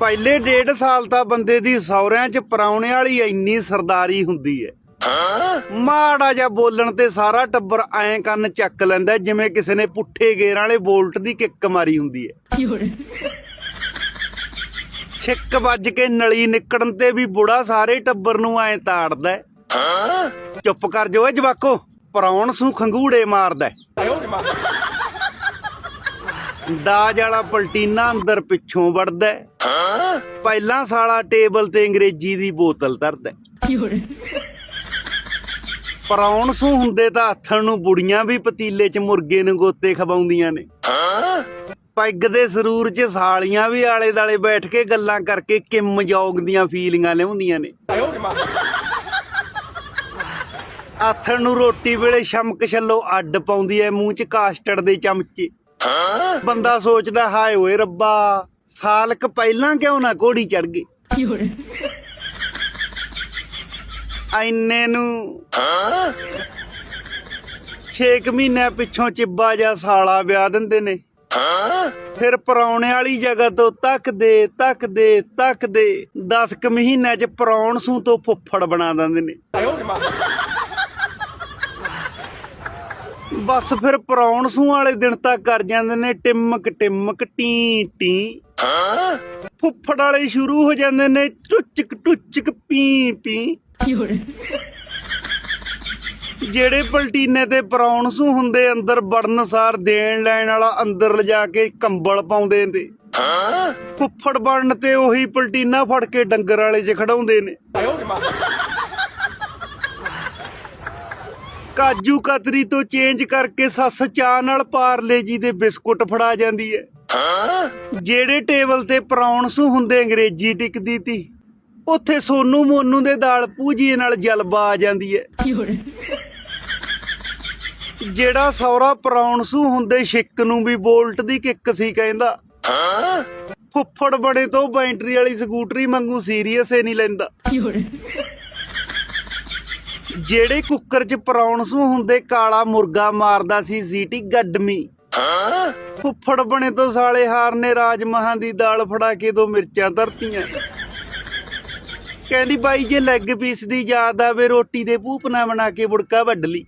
ਪਹਿਲੇ ਡੇਢ ਸਾਲ ਤਾਂ ਬੰਦੇ ਦੀ ਸੌਰਿਆਂ 'ਚ ਪਰਾਉਣੇ ਵਾਲੀ ਇੰਨੀ ਸਰਦਾਰੀ ਹੁੰਦੀ ਹੈ ਮਾੜਾ ਜਿਹਾ ਬੋਲਣ ਤੇ ਸਾਰਾ ਟੱਬਰ ਐਂ ਕੰਨ ਚੱਕ ਲੈਂਦਾ, ਜਿਵੇਂ ਕਿਸੇ ਨੇ ਪੁੱਠੇ ਗੇਰਾਂ ਵਾਲੇ ਬੋਲਟ ਦੀ ਕਿੱਕ ਮਾਰੀ ਹੁੰਦੀ ਹੈ ਛਿੱਕ ਵੱਜ ਕੇ ਨਲੀ ਨਿਕੜਨ ਤੇ ਵੀ ਬੁੜਾ ਸਾਰੇ ਟੱਬਰ ਨੂੰ ਐਂ ਤਾੜਦਾ ਚੁੱਪ ਕਰ ਜੋ ਏ ਜਵਾਕੋ ਪਰਾਉਣ ਸੂ ਖੰਗੂੜੇ ਮਾਰਦਾ ਦਾਜ ਵਾਲਾ ਪਲਟੀਨਾ ਅੰਦਰ ਪਿੱਛੋਂ ਵੜਦਾ ਪਹਿਲਾਂ ਸਾਲਾ ਟੇਬਲ ਤੇ ਅੰਗਰੇਜ਼ੀ ਦੀ ਬੋਤਲ ਧਰਦਾ ਹੈ। ਸੂ ਹੁੰਦੇ ਤਾਂ ਹੱਥਣ ਨੂੰ ਬੁੜੀਆਂ ਵੀ ਪਤੀਲੇ 'ਚ ਮੁਰਗੇ ਨੂੰ ਗੋਤੇ ਖਵਾਉਂਦੀਆਂ ਨੇ। ਪੈਗ ਦੇ ਸਰੂਰ 'ਚ ਸਾਲੀਆਂ ਵੀ ਆਲੇ ਦਾਲੇ ਬੈਠ ਕੇ ਗੱਲਾਂ ਕਰਕੇ ਕਿਮ ਜੋਗ ਦੀਆਂ ਫੀਲਿੰਗਾਂ ਲਿਆਉਂਦੀਆਂ ਨੇ। ਆਥਣ ਨੂੰ ਰੋਟੀ ਵੇਲੇ ਸ਼ਮਕ ਛੱਲੋ ਅੱਡ ਪਾਉਂਦੀ ਐ ਮੂੰਹ 'ਚ ਕਾਸਟਰਡ ਦੇ ਚਮਚੇ। ਬੰਦਾ ਸੋਚਦਾ ਹਾਏ ਓਏ ਰੱਬਾ ਸਾਲਕ ਪਹਿਲਾਂ ਕਿਉਂ ਨਾ ਘੋੜੀ ਚੜ 人，ਐਨੇ ਨੂੰ 6 ਮਹੀਨਿਆਂ ਪਿੱਛੋਂ ਚਿੱਬਾ ਜਾਂ ਸਾਲਾ ਵਿਆਹ ਦਿੰਦੇ ਨੇ। ਫਿਰ ਪਰੌਣੇ ਵਾਲੀ ਜਗ੍ਹਾ ਤੋਂ ਤੱਕਦੇ ਤੱਕਦੇ ਤੱਕਦੇ 10 ਕ ਮਹੀਨਿਆਂ ਚ ਪਰੌਣ ਸੂ ਤੋਂ ਫੁੱਫੜ ਬਣਾ ਦਿੰਦੇ ਨੇ। ਬਸ ਫਿਰ ਪਰੌਣ ਸੂ ਵਾਲੇ ਦਿਨ ਤੱਕ ਕਰ ਜਾਂਦੇ ਨੇ ਟਿਮਕ ਟਿਮਕ ਟੀ ਟੀ। ਫੁੱਫੜ ਵਾਲੇ ਸ਼ੁਰੂ ਹੋ ਜਾਂਦੇ ਨੇ ਟੁੱਚਕ ਟੁੱਚਕ ਪੀ ਪੀ। 有人，ਜਿਹੜੇ ਪਲਟੀਨੇ ਤੇ ਪਰੌਣਸੂ ਹੁੰਦੇ ਅੰਦਰ ਵੜਨ ਸਾਰ ਦੇਣ ਲੈਣ ਵਾਲਾ ਅੰਦਰ ਲਿਜਾ ਕੇ ਕੰਬਲ ਪਾਉਂਦੇ ਨੇ। ਫੁੱਫੜ ਬਣਨ ਤੇ ਉਹੀ ਪਲਟੀਨਾ ਫੜ ਕੇ ਡੰਗਰ ਵਾਲੇ 'ਚ ਖੜਾਉਂਦੇ ਨੇ। ਕਾਜੂ ਕਤਰੀ ਤੋਂ ਚੇਂਜ ਕਰਕੇ ਸੱਸ ਚਾਹ ਨਾਲ ਪਾਰਲੇ ਜੀ ਦੇ ਬਿਸਕੁਟ ਫੜਾ ਜਾਂਦੀ ਹੈ। ਜਿਹੜੇ ਟੇਬਲ ਤੇ ਪਰੌਣਸ ਹੁੰਦੇ ਅੰਗਰੇਜ਼ੀ ਟਿਕਦੀ ਤੀ ਉੱਥੇ ਸੋਨੂ ਮੋਨੂ ਦੇ ਦਾਲ ਪੂਜੀਏ ਨਾਲ ਜਲਬਾ ਆ ਜਾਂਦੀ ਹੈ। ਜਿਹੜਾ ਸੌਰਾ ਪਰੌਣਸੂ ਹੁੰਦੇ ਛਿੱਕ ਨੂੰ ਵੀ ਬੋਲਟ ਦੀ ਕਿੱਕ ਸੀ ਕਹਿੰਦਾ। ਫੁੱਫੜ ਬੜੇ ਤੋਂ ਬੈਂਟਰੀ ਵਾਲੀ ਸਕੂਟਰੀ ਮੰਗੂ ਸੀਰੀਅਸ ਏ ਨਹੀਂ ਲੈਂਦਾ।，ਜਿਹੜੇ ਕੁੱਕਰ 'ਚ ਪਰੌਣਸੂ ਹੁੰਦੇ ਕਾਲਾ ਮੁਰਗਾ ਮਾਰਦਾ ਸੀ ਸੀਟੀ ਗੱਡਮੀ। ਫੁੱਫੜ ਬਣੇ ਤੋਂ ਸਾਲੇ ਹਾਰ ਨੇ ਰਾਜ ਮਹਾਂ ਦੀ ਦਾਲ ਫੜਾ ਕੇ ਦੋ ਮਿਰਚਾਂ ਧਰਤੀਆਂ। ਕਹਿੰਦੀ ਬਾਈ ਜੇ ਲੈਗ ਪੀਸ ਦੀ ਯਾਦ ਆਵੇ ਰੋਟੀ ਦੇ ਭੂਪ ਭੂਪਨਾ ਬਣਾ ਕੇ ਬੁੜਕਾ ਵੱਢ ਲਈ।